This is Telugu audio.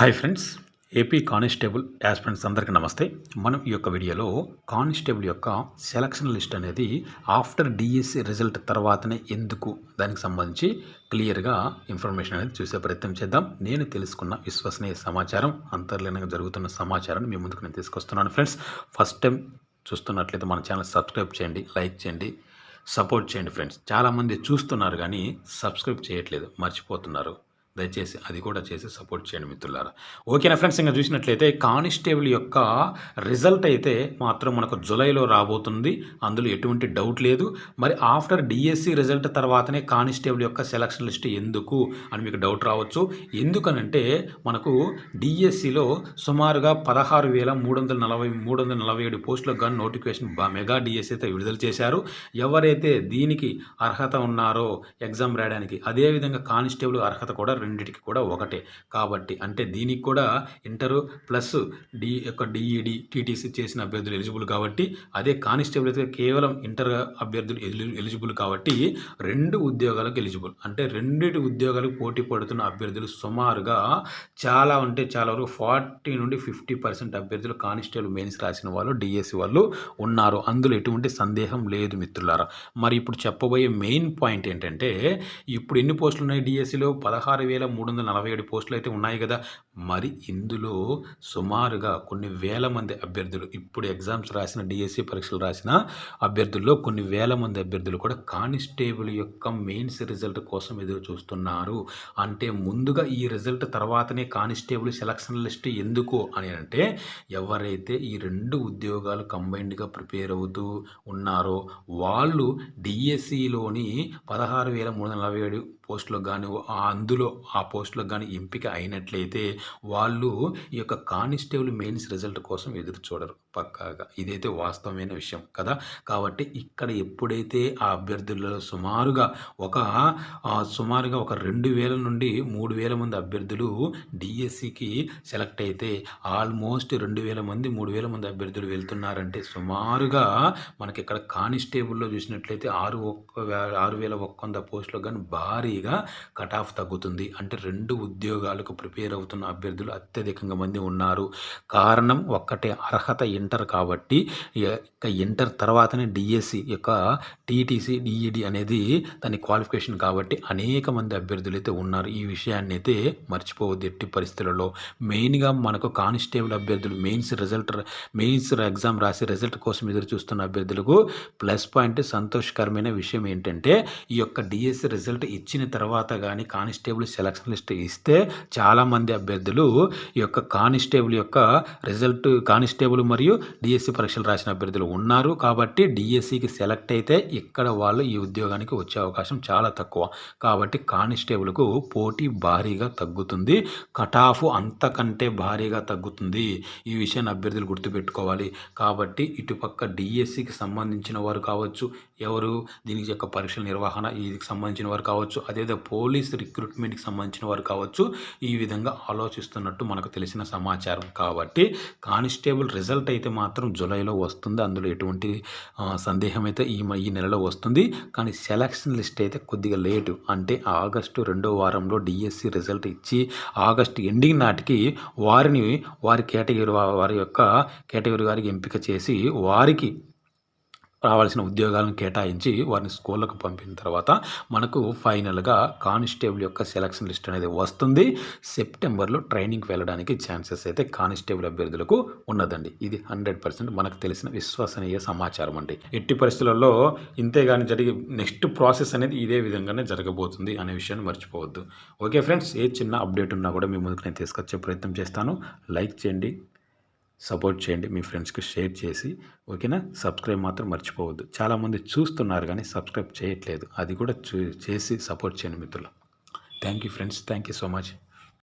Hi friends AP constable aspirants అందరికీ నమస్తే. మనం ఈ యొక్క వీడియోలో కానిస్టేబుల్ యొక్క సెలక్షన్ లిస్ట్ అనేది ఆఫ్టర్ డిఎస్సి రిజల్ట్ తర్వాతనే ఎందుకు దానికి సంబంధించి క్లియర్గా ఇన్ఫర్మేషన్ అనేది చూసే ప్రయత్నం చేద్దాం. నేను తెలుసుకున్న విశ్వసనీయ సమాచారం అంతర్లీనంగా జరుగుతున్న సమాచారాన్ని మీ ముందుకు నేను తీసుకొస్తున్నాను ఫ్రెండ్స్. ఫస్ట్ టైం చూస్తున్నట్లయితే మన ఛానల్ సబ్స్క్రైబ్ చేయండి లైక్ చేయండి సపోర్ట్ చేయండి ఫ్రెండ్స్. చాలామంది చూస్తున్నారు కానీ సబ్స్క్రైబ్ చేయట్లేదు మర్చిపోతున్నారు. దయచేసి అది కూడా చేసి సపోర్ట్ చేయండి మిత్రులారా. ఓకేనా ఫ్రెండ్స్ ఇంకా చూసినట్లయితే కానిస్టేబుల్ యొక్క రిజల్ట్ అయితే మాత్రం మనకు జులైలో రాబోతుంది. అందులో ఎటువంటి డౌట్ లేదు. మరి ఆఫ్టర్ డిఎస్సి రిజల్ట్ తర్వాతనే కానిస్టేబుల్ యొక్క సెలక్షన్ లిస్ట్ ఎందుకు అని మీకు డౌట్ రావచ్చు. ఎందుకనంటే మనకు డిఎస్సిలో సుమారుగా పదహారు వేల మూడు వందల నలభై మూడు వందల నలభై ఏడు పోస్టులకు కానీ నోటిఫికేషన్ మెగా డిఎస్సి అయితే విడుదల చేశారు. ఎవరైతే దీనికి అర్హత ఉన్నారో ఎగ్జామ్ రాయడానికి అదేవిధంగా కానిస్టేబుల్ అర్హత కూడా రెండిటికి కూడా ఒకటే. కాబట్టి అంటే దీనికి కూడా ఇంటర్ ప్లస్ డి యొక్క డిఈడి టీటీసీ చేసిన అభ్యర్థులు ఎలిజిబుల్ కాబట్టి అదే కానిస్టేబుల్ అయితే కేవలం ఇంటర్ అభ్యర్థులు ఎలిజిబుల్ కాబట్టి రెండు ఉద్యోగాలకు ఎలిజిబుల్. అంటే రెండిటి ఉద్యోగాలకు పోటీ పడుతున్న అభ్యర్థులు సుమారుగా చాలా అంటే చాలా వరకు ఫార్టీ నుండి ఫిఫ్టీ పర్సెంట్ అభ్యర్థులు కానిస్టేబుల్ మెయిన్స్ రాసిన వాళ్ళు డిఎస్సి వాళ్ళు ఉన్నారు. అందులో ఎటువంటి సందేహం లేదు మిత్రులారా. మరి ఇప్పుడు చెప్పబోయే మెయిన్ పాయింట్ ఏంటంటే ఇప్పుడు ఎన్ని పోస్టులు ఉన్నాయి డిఎస్సిలో? పదహారు వేల మూడు వందల నలభై ఏడు పోస్టులు అయితే ఉన్నాయి కదా. మరి ఇందులో సుమారుగా కొన్ని వేల మంది అభ్యర్థులు ఇప్పుడు ఎగ్జామ్స్ రాసిన డిఎస్సి పరీక్షలు రాసిన అభ్యర్థుల్లో కొన్ని వేల మంది అభ్యర్థులు కూడా కానిస్టేబుల్ యొక్క మెయిన్స్ రిజల్ట్ కోసం ఎదురు చూస్తున్నారు. అంటే ముందుగా ఈ రిజల్ట్ తర్వాతనే కానిస్టేబుల్ సెలక్షన్ లిస్ట్ ఎందుకు అని అంటే ఎవరైతే ఈ రెండు ఉద్యోగాలు కంబైన్డ్గా ప్రిపేర్ అవుతూ ఉన్నారో వాళ్ళు డిఎస్సిలోని పదహారు వేల మూడు వందల నలభై ఏడు పోస్టులకు కానీ అందులో ఆ పోస్టులకు కానీ ఎంపిక అయినట్లయితే వాళ్ళు ఈ యొక్క కానిస్టేబుల్ మెయిన్స్ రిజల్ట్ కోసం ఎదురు చూడరు పక్కాగా. ఇదైతే వాస్తవమైన విషయం కదా? కాబట్టి ఇక్కడ ఎప్పుడైతే ఆ అభ్యర్థులలో సుమారుగా ఒక సుమారుగా ఒక రెండు వేల నుండి మూడు వేల మంది అభ్యర్థులు డిఎస్సికి సెలెక్ట్ అయితే ఆల్మోస్ట్ రెండు వేల మంది మూడు వేల మంది అభ్యర్థులు వెళ్తున్నారంటే సుమారుగా మనకి ఇక్కడ కానిస్టేబుల్లో చూసినట్లయితే ఆరు ఒక్క ఆరు వేల ఒక్క వంద పోస్టులకు కానీ భారీగా కట్ ఆఫ్ తగ్గుతుంది. అంటే రెండు ఉద్యోగాలకు ప్రిపేర్ అవుతున్న అభ్యర్థులు అత్యధికంగా మంది ఉన్నారు. కారణం ఒక్కటే అర్హత ఇంటర్ కాబట్టి ఇంటర్ తర్వాతనే డిఎస్సి యొక్క టీటీసీ డిఈడి అనేది దాని క్వాలిఫికేషన్ కాబట్టి అనేక మంది అభ్యర్థులు అయితే ఉన్నారు. ఈ విషయాన్ని అయితే మర్చిపోవద్దు ఎట్టి పరిస్థితులలో. మెయిన్గా మనకు కానిస్టేబుల్ అభ్యర్థులు మెయిన్స్ రిజల్ట్ మెయిన్స్ ఎగ్జామ్ రాసి రిజల్ట్ కోసం ఎదురు చూస్తున్న అభ్యర్థులకు ప్లస్ పాయింట్ సంతోషకరమైన విషయం ఏంటంటే ఈ యొక్క డిఎస్సి రిజల్ట్ ఇచ్చిన తర్వాత కానీ కానిస్టేబుల్ సెలక్షన్ లిస్ట్ ఇస్తే చాలామంది అభ్యర్థులు ఈ యొక్క కానిస్టేబుల్ యొక్క రిజల్ట్ కానిస్టేబుల్ మరియు డిఎస్సి పరీక్షలు రాసిన అభ్యర్థులు ఉన్నారు. కాబట్టి డిఎస్సికి సెలెక్ట్ అయితే ఇక్కడ వాళ్ళు ఈ ఉద్యోగానికి వచ్చే అవకాశం చాలా తక్కువ. కాబట్టి కానిస్టేబుల్కు పోటీ భారీగా తగ్గుతుంది. కట్ ఆఫ్ అంతకంటే భారీగా తగ్గుతుంది. ఈ విషయాన్ని అభ్యర్థులు గుర్తుపెట్టుకోవాలి. కాబట్టి ఇటుపక్క డిఎస్సికి సంబంధించిన వారు కావచ్చు ఎవరు దీనికి యొక్క పరీక్షల నిర్వహణ దీనికి సంబంధించిన వారు కావచ్చు అదేవిధంగా పోలీస్ రిక్రూట్మెంట్కి సంబంధించిన వారు కావచ్చు ఈ విధంగా ఆలోచిస్తున్నట్టు మనకు తెలిసిన సమాచారం. కాబట్టి కానిస్టేబుల్ రిజల్ట్ అయితే మాత్రం జూలైలో వస్తుంది. అందులో ఎటువంటి సందేహం అయితే ఈ ఈ నెలలో వస్తుంది. కానీ సెలక్షన్ లిస్ట్ అయితే కొద్దిగా లేటు. అంటే ఆగస్టు రెండో వారంలో డిఎస్సి రిజల్ట్ ఇచ్చి ఆగస్టు ఎండింగ్ నాటికి వారిని వారి కేటగిరీ వారి యొక్క కేటగిరీ వారికి ఎంపిక చేసి వారికి రావాల్సిన ఉద్యోగాలను కేటాయించి వారిని స్కూళ్ళకు పంపిన తర్వాత మనకు ఫైనల్గా కానిస్టేబుల్ యొక్క సెలక్షన్ లిస్ట్ అనేది వస్తుంది. సెప్టెంబర్లో ట్రైనింగ్కి వెళ్ళడానికి ఛాన్సెస్ అయితే కానిస్టేబుల్ అభ్యర్థులకు ఉన్నదండి. ఇది హండ్రెడ్ పర్సెంట్ మనకు తెలిసిన విశ్వసనీయ సమాచారం అండి. ఎట్టి పరిస్థితులలో ఇంతే జరిగి నెక్స్ట్ ప్రాసెస్ అనేది ఇదే విధంగానే జరగబోతుంది అనే విషయాన్ని మర్చిపోవద్దు. ఓకే ఫ్రెండ్స్ ఏ చిన్న అప్డేట్ ఉన్నా కూడా మీ ముందుకు నేను తీసుకొచ్చే ప్రయత్నం చేస్తాను. లైక్ చేయండి. సపోర్ట్ చేయండి మీ ఫ్రెండ్స్కి షేర్ చేసి ఓకేనా? సబ్స్క్రైబ్ మాత్రం మర్చిపోవద్దు. చాలామంది చూస్తున్నారు కానీ సబ్స్క్రైబ్ చేయట్లేదు. అది కూడా చూ చేసి సపోర్ట్ చేయండి మిత్రులు. Thank you friends. Thank you so much.